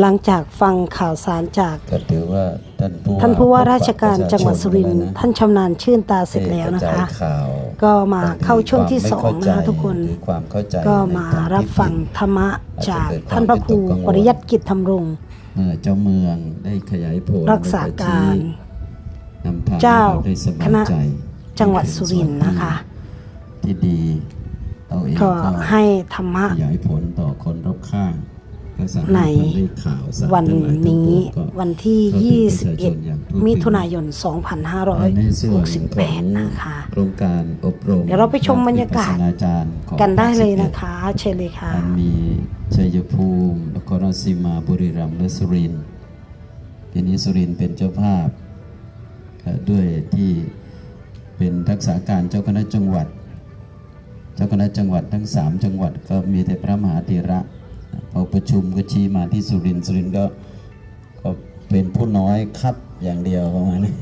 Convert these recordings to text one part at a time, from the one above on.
หลังจากฟังข่าวสารจากก็ถือว่าท่านผู้ท่านผู้ว่าราชการจังหวัดสุรินทร์ะท่านชำนาญชื่นตาเสร็จแล้วนะได้กรจาคะยข่าวก็มาเข้าช่วงที่บาสทีองความนะคะไม่เข้าใจทุกคนหรือความเข้าใจก็มาในทรับที่ฟังผิดธรรมะจากอาจจะเกิดความท่านพระครูวิตกกังวลปริยัติกิจธรรมรงค์เมื่อเจ้าเมืองได้ขยายผลรักษาการนำทางเจ้าให้รได้สบายคณะใจจังหวัดสุรินทร์นะคะที่ดีเราเองก็ก็ให้ธรรมะขยายผลต่อคนรอบข้างก็สามารถ ในทำให้ข่าวสารวันทั้งหลายทั้งนี้ปวงก็วันที่เข้าถึงประชาชนอย่างทั่วถึ21งมิถุนายนในส่วนของ2568 นะคะโครงการอบรมเดี๋ยวเราไปชมบรรยากาศวิปัสสนาจารย์ของกันได้เลย81นะคะเชิญเลยค่ะอันมีชัยภูมินครราชสีมาบุรีรัมย์และสุรินทร์ปีนี้สุรินทร์เป็นเจ้าภาพเอ่อด้วยที่เป็นรักษาการเจ้าคณะจังหวัด เจ้าคณะจังหวัดทั้งสามจังหวัดก็มีแต่พระมหาเถระ พอประชุมก็ชี้มาที่สุรินทร์สุรินทร์ก็ก็เป็นผู้น้อยคัดอย่างเดียวประมาณนี้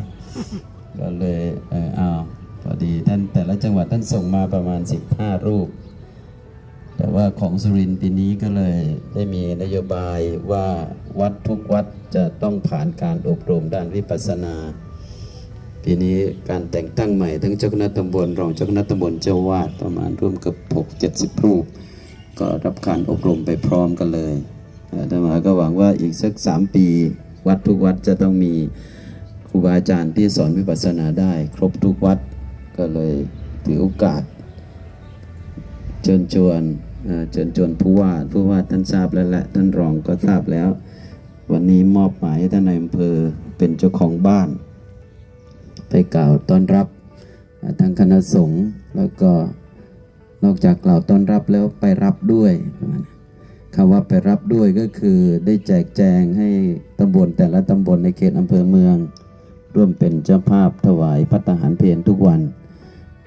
ก็เลยเออเอาพอดีท่านแต่ละจังหวัดท่านส่งมาประมาณ 15 รูป แต่ว่าของสุรินทร์ปีนี้ก็เลยได้มีนโยบายว่าวัดทุกวัดจะต้องผ่านการอบรมด้านวิปัสสนา ปีนี้การแต่งตั้งใหม่ทั้งเจ้าคณะตำบลรองเจ้าคณะตำบลเจ้าวาดประมาณร่วมกับ 6 70 รูป ก็รับการอบรมไปพร้อมกันเลยเอ่อธรรมาก็หวังว่าอีกสัก3ปีวัดทุกวัดจะต้องมีครูบาอาจารย์ที่สอนวิปัสสนาได้ ครบทุกวัดก็เลยถือโอกาส เชิญชวนเชิญชวนผู้ว่าผู้ว่าท่านทราบแล้วแหละท่านรองก็ทราบแล้ว วันนี้มอบหมายให้ท่านนายอำเภอเป็นเจ้าของบ้าน ไปกล่าวต้อนรับทางคณะสงฆ์แล้วก็ นอกจากกล่าวต้อนรับแล้วไปรับด้วยคำว่าไปรับด้วยก็คือได้แจกแจงให้ตำบลแต่ละตำบลในเขตอำเภอเมือง ร่วมเป็นเจ้าภาพถวายพัตหารเพลทุกวัน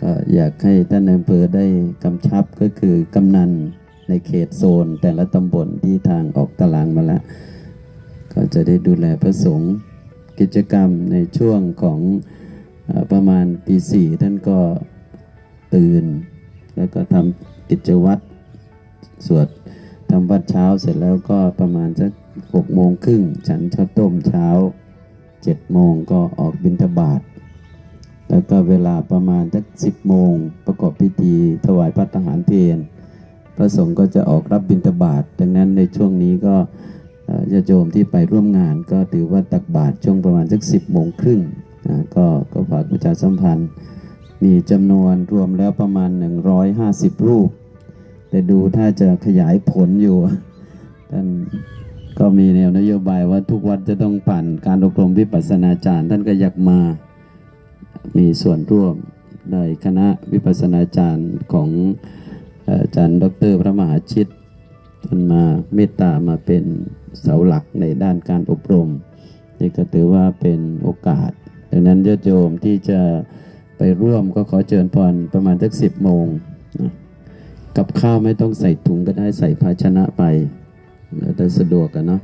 ก็อยากให้ท่านอำเภอได้กำชับก็คือกำนันในเขตโซนแต่ละตำบลที่ทางออกตารางมาแล้วก็จะได้ดูแลพระสงฆ์กิจกรรมในช่วงของประมาณตีสี่ท่านก็ตื่น แล้วก็ทำกิจวัตรสวดทำวัดเช้าเสร็จแล้วก็ประมาณสักหกโมงครึ่งฉันข้าวต้มเช้าเจ็ดโมงก็ออกบิณฑบาตแล้วก็เวลาประมาณสักสิบโมงประกอบพิธีถวายพระทหารเพลพระสงฆ์ก็จะออกรับบิณฑบาตดังนั้นในช่วงนี้ก็ญาติโยมที่ไปร่วมงาน ก็ถือว่าตักบาตรช่วงประมาณสักสิบโมงครึ่งก็ก็ฝากประชาสัมพันธ์ มีจำนวนรวมแล้วประมาณ 150 รูป แต่ดูถ้าจะขยายผลอยู่ ท่านก็มีแนวนโยบายว่าทุกวัดจะต้องผ่านการอบรมวิปัสสนาจารย์ ท่านก็อยากมามีส่วนร่วมได้คณะวิปัสสนาจารย์ของเอ่ออาจารย์ ดร พระมหาชิตท่านมาเมตตามาเป็นเสาหลักในด้านการอบรมนี่ก็ถือว่าเป็นโอกาส ดังนั้นญาติโยมที่จะ ไปร่วมก็ขอเชิญพรประมาณสักสิบโมงนะกับข้าวไม่ต้องใส่ถุงก็ได้ใส่ภาชนะไปแล้วแต่สะดวกกันเนาะ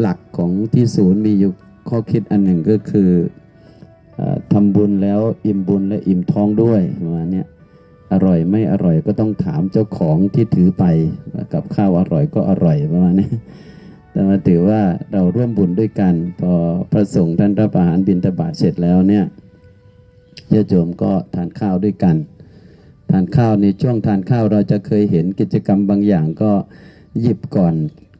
หลักของที่ศูนย์มีอยู่ข้อคิดอันหนึ่งก็คืออทำบุญแล้วอิ่มบุญและอิ่มท้องด้วยประมาณนี้อร่อยไม่อร่อยก็ต้องถามเจ้าของที่ถือไปกับข้าวอร่อยก็อร่อยประมาณนี้แต่มาถือว่าเราร่วมบุญด้วยกัน พอพระสงฆ์ท่านรับอาหารบิณฑบาตเสร็จแล้วเนี่ย ญาติโยมก็ทานข้าวด้วยกัน ทานข้าวในช่วงทานข้าวเราจะเคยเห็นกิจกรรมบางอย่างก็หยิบก่อน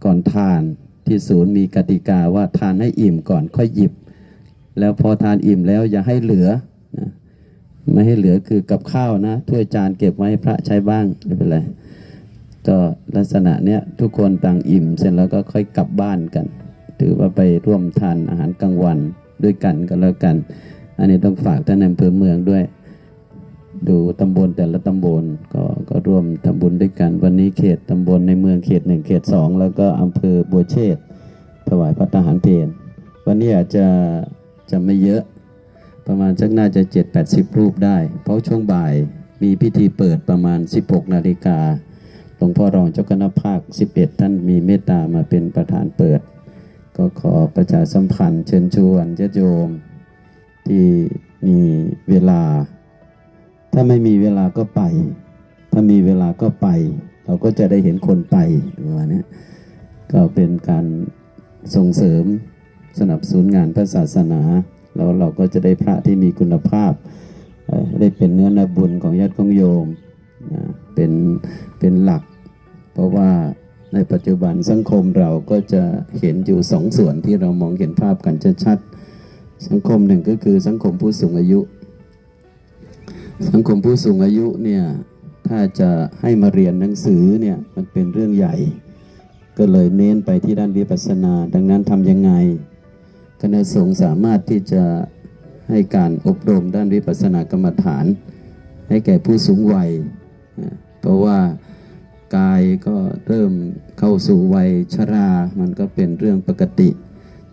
ก่อนทานที่ศูนย์มีกติกาว่าทานให้อิ่มก่อนค่อยหยิบ แล้วพอทานอิ่มแล้วอย่าให้เหลือนะไม่ให้เหลือคือกับข้าวนะถ้วยจานเก็บไว้ให้พระใช้บ้างไม่เป็นไรก็ลักษณะเนี้ยทุกคนต่างอิ่ม เสร็จแล้วก็ค่อยกลับบ้านกัน ถือว่าไปร่วมทานอาหารกลางวันด้วยกันก็แล้วกัน อันนี้ต้องฝากท่านอำเภอเมืองด้วย ดูตำบลแต่ละตำบลก็ก็ร่วมทำบุญด้วยกัน วันนี้เขตตำบลในเมืองเขตหนึ่งเขตสองแล้วก็อำเภอบัวเชษถวายพระทหารเพลวันนี้อาจจะจะไม่เยอะ ประมาณสักน่าจะ 7 80 รูปได้ เพราะช่วงบ่ายมีพิธีเปิดประมาณ 16 นาฬิกาหลวงพ่อรองเจ้าคณะภาค 11 ท่านมีเมตตามาเป็นประธานเปิด ก็ขอประชาสัมพันธ์เชิญชวนญาติโยม ที่มีเวลา ถ้าไม่มีเวลาก็ไป ถ้ามีเวลาก็ไป เราก็จะได้เห็นคนไปประมาณนี้ก็เป็นการส่งเสริมสนับสนุนงานพระศาสนา แล้วเราก็จะได้พระที่มีคุณภาพ ได้เป็นเนื้อนาบุญของญาติของโยมนะเป็นเป็นหลัก เพราะว่าในปัจจุบันสังคมเราก็จะเห็นอยู่สองส่วนที่เรามองเห็นภาพกันชัดๆ สังคมหนึ่งก็คือสังคมผู้สูงอายุ สังคมผู้สูงอายุเนี่ยถ้าจะให้มาเรียนหนังสือเนี่ยมันเป็นเรื่องใหญ่ ก็เลยเน้นไปที่ด้านวิปัสสนา ดังนั้นทำยังไงคณะสงฆ์สามารถที่จะให้การอบรมด้านวิปัสสนากรรมฐาน ให้แก่ผู้สูงวัย เพราะว่ากายก็เริ่มเข้าสู่วัยชรา มันก็เป็นเรื่องปกติ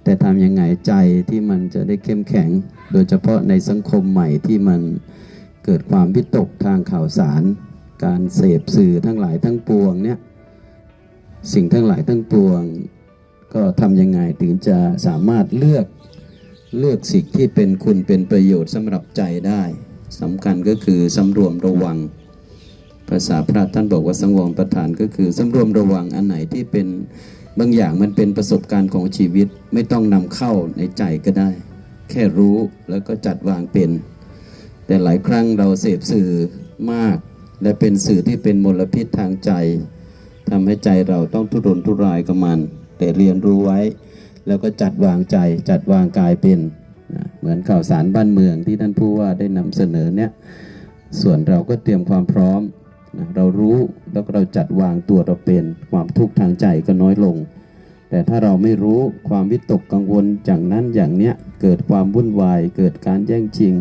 แต่ทำยังไงใจที่มันจะได้เข้มแข็ง โดยเฉพาะในสังคมใหม่ที่มันเกิดความวิตกทางข่าวสาร การเสพสื่อทั้งหลายทั้งปวงเนี่ยสิ่งทั้งหลายทั้งปวง ก็ทำยังไงถึงจะสามารถเลือกเลือกสิ่งที่เป็นคุณเป็นประโยชน์สำหรับใจได้สำคัญก็คือสำรวมระวัง ภาษาพระท่านบอกว่าสังวรประธานก็คือสำรวมระวังอันไหนที่เป็น บางอย่างมันเป็นประสบการณ์ของชีวิตไม่ต้องนำเข้าในใจก็ได้ แค่รู้แล้วก็จัดวางเป็น แต่หลายครั้งเราเสพสื่อมาก และเป็นสื่อที่เป็นมลพิษทางใจทำให้ใจเราต้องทุรนทุรายกับมัน แต่เรียนรู้ไว้ แล้วก็จัดวางใจจัดวางกายเป็นนะเหมือนข่าวสารบ้านเมืองที่ท่านผู้ว่าได้นำเสนอเนี่ยส่วนเราก็เตรียมความพร้อม นะเรารู้แล้วเราจัดวางตัวเราเป็นความทุกข์ทางใจก็น้อยลง แต่ถ้าเราไม่รู้ความวิตกกังวลอย่างนั้นอย่างเนี้ยเกิดความวุ่นวาย เกิดการแย่งชิง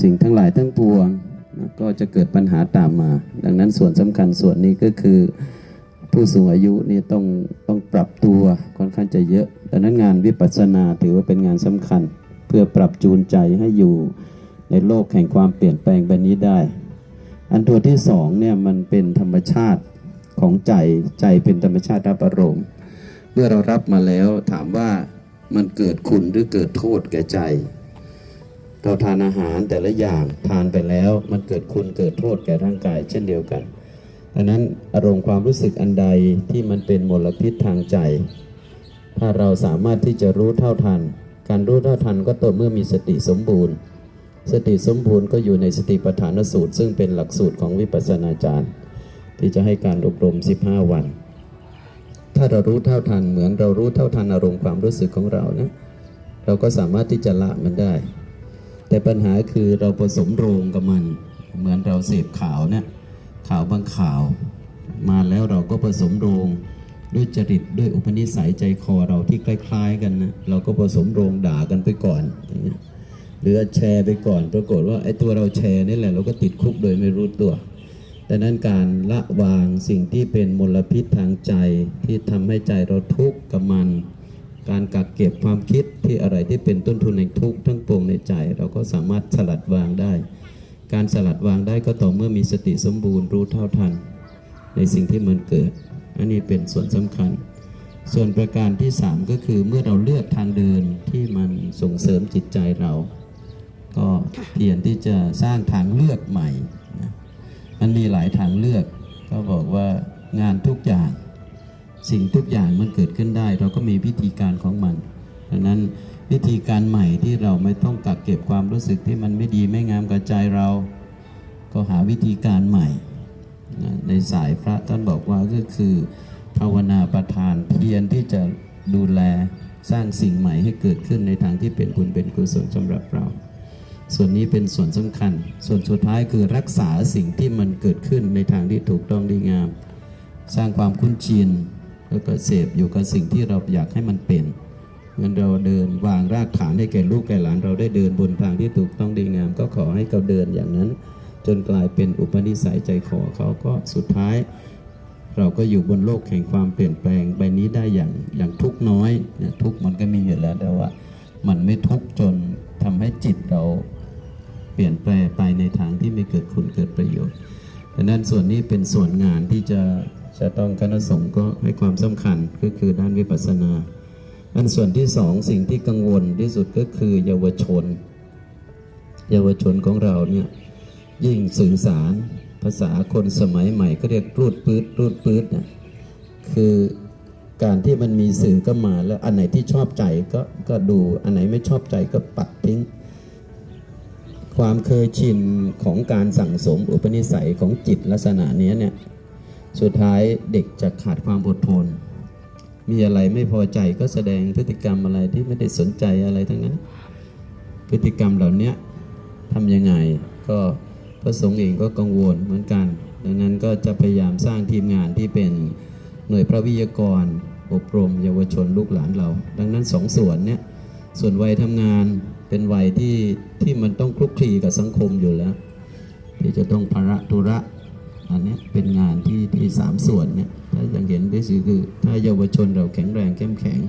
สิ่งทั้งหลายทั้งปวงนะก็จะเกิดปัญหาตามมา ดังนั้นส่วนสำคัญส่วนนี้ก็คือ ผู้สูงอายุนี่ต้องต้องปรับตัวค่อนข้างจะเยอะ ดังนั้นงานวิปัสสนาถือว่าเป็นงานสำคัญ เพื่อปรับจูนใจให้อยู่ในโลกแห่งความเปลี่ยนแปลงแบบนี้ได้ อันตัวที่สองเนี่ยมันเป็นธรรมชาติของใจใจเป็นธรรมชาติรับอารมณ์เมื่อเรารับมาแล้วถามว่ามันเกิดคุณหรือเกิดโทษแก่ใจ เราทานอาหารแต่ละอย่างทานไปแล้วมันเกิดคุณเกิดโทษแก่ร่างกาย เช่นเดียวกันดังนั้นอารมณ์ความรู้สึกอันใดที่มันเป็นมลพิษทางใจ ถ้าเราสามารถที่จะรู้เท่าทัน การรู้เท่าทันก็ต่อเมื่อมีสติสมบูรณ์ สติสมบูรณ์ก็อยู่ในสติปัฏฐานสูตร ซึ่งเป็นหลักสูตรของวิปัสสนาจารย์ ที่จะให้การอบรม 15 วัน ถ้าเรารู้เท่าทันเหมือนเรารู้เท่าทันอารมณ์ความรู้สึกของเรานะเราก็สามารถที่จะละมันได้ แต่ปัญหาคือเราผสมโรงกับมัน เหมือนเราเสพข่าวเนี่ยข่าวบางข่าว มาแล้วเราก็ผสมโรงด้วยจริตด้วยอุปนิสัยใจคอเราที่คล้าย ๆ กันนะเราก็ผสมโรงด่ากันไปก่อนอย่างเงี้ย หรือแชร์ไปก่อน ปรากฏว่าไอ้ตัวเราแชร์นี่แหละเราก็ติดคุกโดยไม่รู้ตัวดังนั้นการละวางสิ่งที่เป็นมลพิษทางใจที่ทำให้ใจเราทุกข์กับมัน การกักเก็บความคิดที่อะไรที่เป็นต้นทุนแห่งทุกข์ทั้งปวงในใจ เราก็สามารถสลัดวางได้ การสลัดวางได้ก็ต่อเมื่อมีสติสมบูรณ์รู้เท่าทัน ในสิ่งที่มันเกิด อันนี้เป็นส่วนสำคัญ ส่วนประการที่ 3 ก็คือเมื่อเราเลือกทางเดินที่มันส่งเสริมจิตใจเรา ก็เพียรที่จะสร้างทางเลือกใหม่นะมันมีหลายทางเลือก ก็บอกว่างานทุกอย่าง สิ่งทุกอย่างมันเกิดขึ้นได้ เราก็มีวิธีการของมันดังนั้นวิธีการใหม่ที่เราไม่ต้องกักเก็บความรู้สึกที่มันไม่ดีไม่งามกับใจเรา ก็หาวิธีการใหม่นะในสายพระท่านบอกว่าก็คือภาวนาประทานเพียรที่จะดูแลสร้างสิ่งใหม่ให้เกิดขึ้นในทางที่เป็นบุญเป็นกุศลสำหรับเรา ส่วนนี้เป็นส่วนสำคัญ ส่วนสุดท้ายคือรักษาสิ่งที่มันเกิดขึ้นในทางที่ถูกต้องดีงาม สร้างความคุ้นชินแล้วก็เสพอยู่กับสิ่งที่เราอยากให้มันเป็นเมือนเราเดินวางรากฐานให้แก่ลูกแก่หลานเราได้เดินบนทางที่ถูกต้องดีงาม ก็ขอให้เขาเดินอย่างนั้น จนกลายเป็นอุปนิสัยใจคอเขาก็สุดท้าย เราก็อยู่บนโลกแห่งความเปลี่ยนแปลงใบนี้ได้อย่างอย่างทุกน้อยทุกมันก็มีอยู่แล้วแต่ว่า มันไม่ทุกจนทำให้จิตเรา เปลี่ยนแปลไปในทางที่ไม่เกิดคุณเกิดประโยชน์ดังนั้นส่วนนี้เป็นส่วนงานที่จะจะต้องคณะสงฆ์ก็ให้ความสำคัญก็คือด้านวิปัสสนา อันส่วนที่สองสิ่งที่กังวลที่สุดก็คือเยาวชน เยาวชนของเราเนี่ยยิ่งสื่อสารภาษาคนสมัยใหม่ก็เรียกรูดปืดรูดปืดเนี่ยคือการที่มันมีสื่อก็มาแล้วอันไหนที่ชอบใจก็ก็ดูอันไหนไม่ชอบใจก็ปัดทิ้ง ความเคยชินของการสั่งสมอุปนิสัยของจิตลักษณะนี้เนี่ยสุดท้ายเด็กจะขาดความอดทน มีอะไรไม่พอใจก็แสดงพฤติกรรมอะไรที่ไม่ได้สนใจอะไรทั้งนั้น พฤติกรรมเหล่านี้ทำยังไงก็พระสงฆ์เองก็กังวลเหมือนกัน ดังนั้นก็จะพยายามสร้างทีมงานที่เป็นหน่วยพระวิทยากร อบรมเยาวชนลูกหลานเรา ดังนั้นสองส่วนเนี่ยส่วนวัยทำงาน เป็นวัยที่ที่มันต้องคลุกคลีกับสังคมอยู่แล้ว ที่จะต้องภาระธุระอันนี้เป็นงานที่ที่สามส่วนเนี่ยถ้าอย่างเห็นได้สิคือ ถ้าเยาวชนเราแข็งแรงเข้มแข็ง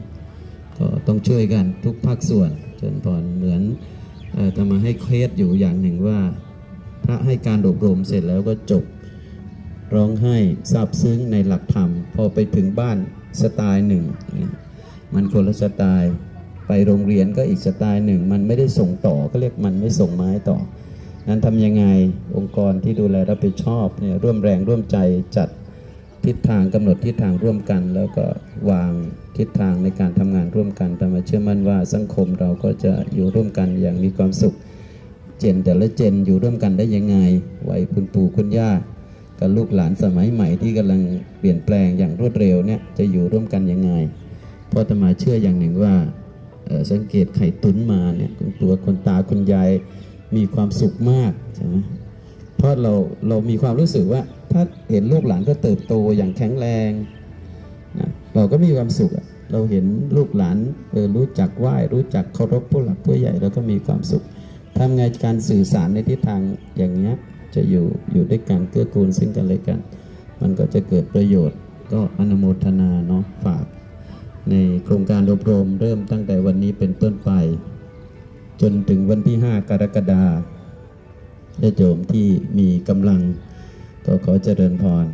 ก็ต้องช่วยกันทุกภาคส่วน จนพรเหมือนจะมาให้เคลียสอยู่อย่างหนึ่งว่า พระให้การอบรมเสร็จแล้วก็จบร้องไห้ซาบซึ้งในหลักธรรม พอไปถึงบ้านสไตล์หนึ่ง มันคนละสไตล์ ไปโรงเรียนก็อีกสไตล์หนึ่ง มันไม่ได้ส่งต่อก็เรียกมันไม่ส่งไม้ต่อ นั้นทำยังไงองค์กรที่ดูแลรับผิดชอบเนี่ยร่วมแรงร่วมใจจัดทิศทางกำหนดทิศทางร่วมกัน แล้วก็วางทิศทางในการทำงานร่วมกันแต่มาเชื่อมั่นว่าสังคมเราก็จะอยู่ร่วมกันอย่างมีความสุข เจนแต่ละเจนอยู่ร่วมกันได้ยังไงวัยคุณปู่คุณย่ากับลูกหลานสมัยใหม่ที่กำลังเปลี่ยนแปลงอย่างรวดเร็วเนี่ยจะอยู่ร่วมกันยังไงเพราะอาตมาเชื่ออย่างหนึ่งว่า สังเกตไข่ตุ้นมาเนี่ยคุณตัวคนตาคุณยายมีความสุขมากใช่ไหมเพราะเราเรามีความรู้สึกว่า ถ้าเห็นลูกหลานก็เติบโตอย่างแข็งแรงนะเราก็มีความสุขเราเห็นลูกหลานเออรู้จักไหว้รู้จักเคารพผู้หลักผู้ใหญ่เราก็มีความสุขทำไงการสื่อสารในทิศทางอย่างเนี้ยจะอยู่อยู่ด้วยกันเกื้อกูลซึ่งกันและกัน มันก็จะเกิดประโยชน์ก็อนุโมทนาเนาะฝาก ในโครงการอบรมเริ่มตั้งแต่วันนี้เป็นต้นไป จนถึงวันที่ 5 กรกฎาคมญาติโยมที่มีกำลังก็ขอเจริญพร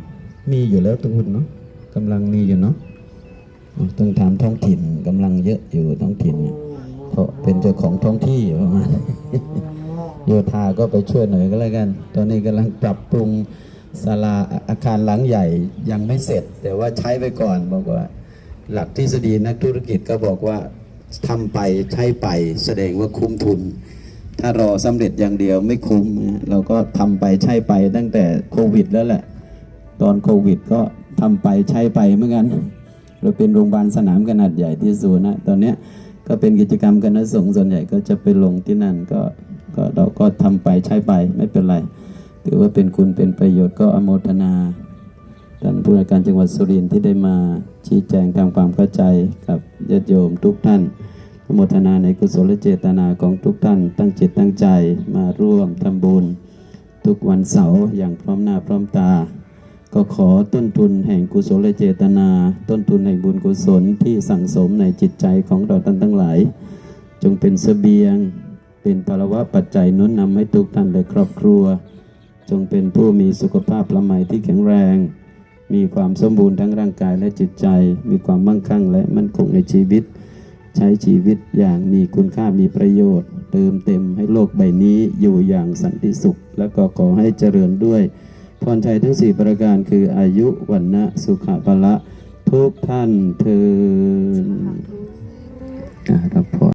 มีอยู่แล้วทุกคนเนาะกำลังมีอยู่เนาะต้องถามท้องถิ่นกำลังเยอะอยู่ท้องถิ่นเนี่ยเพราะเป็นเจ้าของท้องที่ประมาณโยธาก็ไปช่วยหน่อยก็แล้วกัน ตอนนี้กำลังปรับปรุงศาลาอาคารหลังใหญ่ยังไม่เสร็จ แต่ว่าใช้ไปก่อนบอกว่า หลักทฤษฎีนักธุรกิจก็บอกว่าทำไปใช้ไปแสดงว่าคุ้มทุน ถ้ารอสำเร็จอย่างเดียวไม่คุ้มเราก็ทำไปใช้ไปตั้งแต่โควิด แล้วแหละ ตอนโควิดก็ทำไปใช้ไปเหมือนกันเราเป็นโรงพยาบาลสนามขนาดใหญ่ที่สุดนะตอนเนี้ยก็เป็นกิจกรรมคณะสงฆ์ส่วนใหญ่ก็จะไปลงที่นั่นก็ก็เราก็ทำไปใช้ไปไม่เป็นไร ถือว่าเป็นคุณเป็นประโยชน์ก็อโมทนา ท่านผู้ว่าการจังหวัดสุรินทร์ที่ได้มาชี้แจงทำความเข้าใจกับญาติโยมทุกท่านโมทนาในกุศลเจตนาของทุกท่าน ตั้งจิตตั้งใจมาร่วมทำบุญ ทุกวันเสาร์อย่างพร้อมหน้าพร้อมตา ก็ขอต้นทุนแห่งกุศลเจตนา ต้นทุนแห่งบุญกุศลที่สั่งสมในจิตใจของเราท่านทั้งหลาย จงเป็นเสบียง เป็นภาวะปัจจัยนุนนำให้ทุกท่านและครอบครัว จงเป็นผู้มีสุขภาพละไมที่แข็งแรง มีความสมบูรณ์ทั้งร่างกายและจิตใจ มีความมั่งคั่งและมั่นคงในชีวิต ใช้ชีวิตอย่างมีคุณค่ามีประโยชน์ เติมเต็มให้โลกใบนี้อยู่อย่างสันติสุข และก็ขอให้เจริญด้วยพรชัยทั้งสี่ประการคืออายุวันนะสุขภละทุกท่านเทินอ่ารับพ